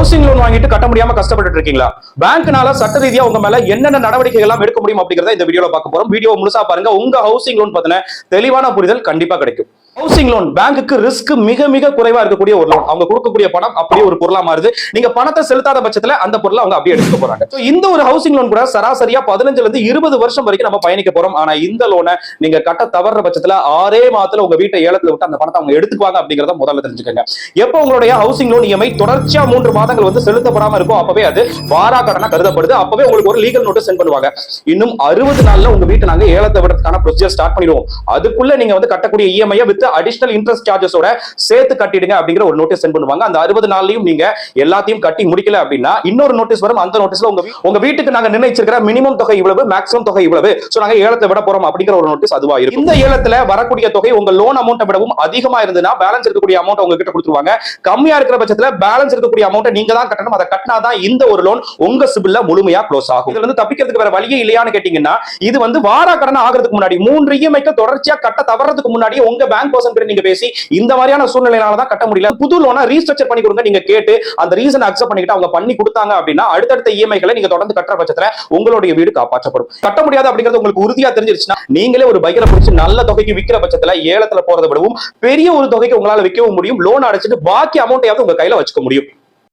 Housing loan வாங்கிட்டு கட்ட முடியாம கஷ்டப்பட்டு இருக்கீங்களா? பேங்க்னால சட்ட ரீதியா உங்க மேல என்னென்ன நடவடிக்கைகள் எல்லாம் எடுக்க முடியும் அப்படிங்கறத இந்த வீடியோல பார்க்க போறோம். வீடியோ முழுசா பாருங்க. உங்க ஹவுசிங் லோன் பத்தின தெளிவான புரிதல் கண்டிப்பா கிடைக்கும். ஹவுசிங் லோன் பேங்க்குக்கு ரிஸ்க் மிக மிக குறைவா இருக்கக்கூடிய ஒரு லோன் அவங்க கொடுக்கக்கூடிய பணம் அப்படியே ஒரு பொருளா மாறுது. நீங்க பணத்தை செலுத்தாத பட்சத்துல அந்த பொருளை அவங்க அப்படியே எடுத்துக்க போறாங்க. இந்த ஒரு ஹவுசிங் லோன் கூட சராசரியா பதினஞ்சுல இருந்து இருபது வருஷம் வரைக்கும் நம்ம பயணிக்க போறோம். ஆனா இந்த லோனை நீங்க கட்ட தவறுற பட்சத்துல ஆறே மாதத்துல உங்க வீட்டை ஏலத்துல விட்டு அந்த பணத்தை அவங்க எடுத்துக்குவாங்க அப்படிங்கறத முதல்ல தெரிஞ்சுக்கங்க. எப்போ உங்களுடைய ஹவுசிங் லோன் இஎம்ஐ தொடர்ச்சியா மூன்று மாதங்கள் வந்து செலுத்தப்படாம இருக்கும் அப்பவே அது வாரா கடனா கருதப்படுது. அப்பவே உங்களுக்கு ஒரு லீகல் நோட்டீஸ் சென்ட் பண்ணுவாங்க. இன்னும் அறுபது நாள்ல உங்க வீட்டை நாங்க ஏலத்தை விடுறதுக்கான ப்ரொசீஜர் ஸ்டார்ட் பண்ணிடுவோம். அதுக்குள்ள நீங்க வந்து கட்டக்கூடிய இஎம்ஐ வித் அடிஷனல் இன்ட்ரெஸ்ட் சார்ஜஸோட சேர்த்து கட்டிடுங்க அப்படிங்கிற ஒரு நோட்டீஸ் சென்ட் பண்ணுவாங்க. அந்த அறுபது நாள்லையும் நீங்க எல்லாத்தையும் கட்டி முடிக்கல அப்படின்னா இன்னொரு நோட்டீஸ் வரும். அந்த நோட்டீஸ்ல உங்க உங்க வீட்டுக்கு நாங்க நிர்ணயிச்சிருக்கிற மினிமம் தொகை இவ்வளவு மேக்ஸிமம் தொகை இவ்வளவு. சோ நாங்க ஏலத்தை விட போறோம் அப்படிங்கிற ஒரு நோட்டீஸ் அதுவா இருக்கும். இந்த ஏலத்துல வரக்கூடிய தொகை உங்க லோன் அமௌண்ட்டை விடவும் அதிகமா இருந்ததுன்னா பேலன்ஸ் இருக்கக்கூடிய அமௌண்ட் உங்க கிட்ட கொடுத்துருவாங்க. கம்மியா இருக்கிற பட்சத்துல பேலன்ஸ் இருக்கக்கூடிய அமௌண்ட் நீங்க தான் கட்டணும். அதை கட்டினாதான் இந்த ஒரு லோன் உங்க சிபில்ல முழுமையா க்ளோஸ் ஆகும். இதுல இருந்து தப்பிக்கிறதுக்கு வேற வழியே இல்லையான்னு கேட்டீங்கன்னா இது வந்து வாரா கடன் ஆகிறதுக்கு முன்னாடி மூன்று இஎம்ஐக்கு தொடர்ச்சியா கட்ட தவறதுக்கு முன்னாடி உங்க பேங்க் பர்சன் கிட்ட நீங்க பேசி இந்த மாதிரியான சூழ்நிலையால தான் கட்ட முடியல. புது லோனை ரீஸ்ட்ரக்சர் பண்ணி கொடுங்க நீங்க கேட்டு அந்த ரீசன் அக்செப்ட் பண்ணிக்கிட்டு அவங்க பண்ணி கொடுத்தாங்க அப்படின்னா அடுத்தடுத்த இஎம்ஐகளை நீங்க தொடர்ந்து கட்டுற பட்சத்துல உங்களுடைய வீடு காப்பாற்றப்படும். கட்ட முடியாது அப்படிங்கிறது உங்களுக்கு உறுதியா தெரிஞ்சிருச்சுன்னா நீங்களே ஒரு பைக்கரை பிடிச்சி நல்ல தொகைக்கு விக்கிற பட்சத்துல ஏலத்துல போறதை விடவும் பெரிய ஒரு தொகைக்கு உங்களால விற்கவும் முடியும். லோன் அடைச்சிட்டு பாக்கி அமௌண்ட்டையாவது உங்க கையில வச்சுக்க முடியும்.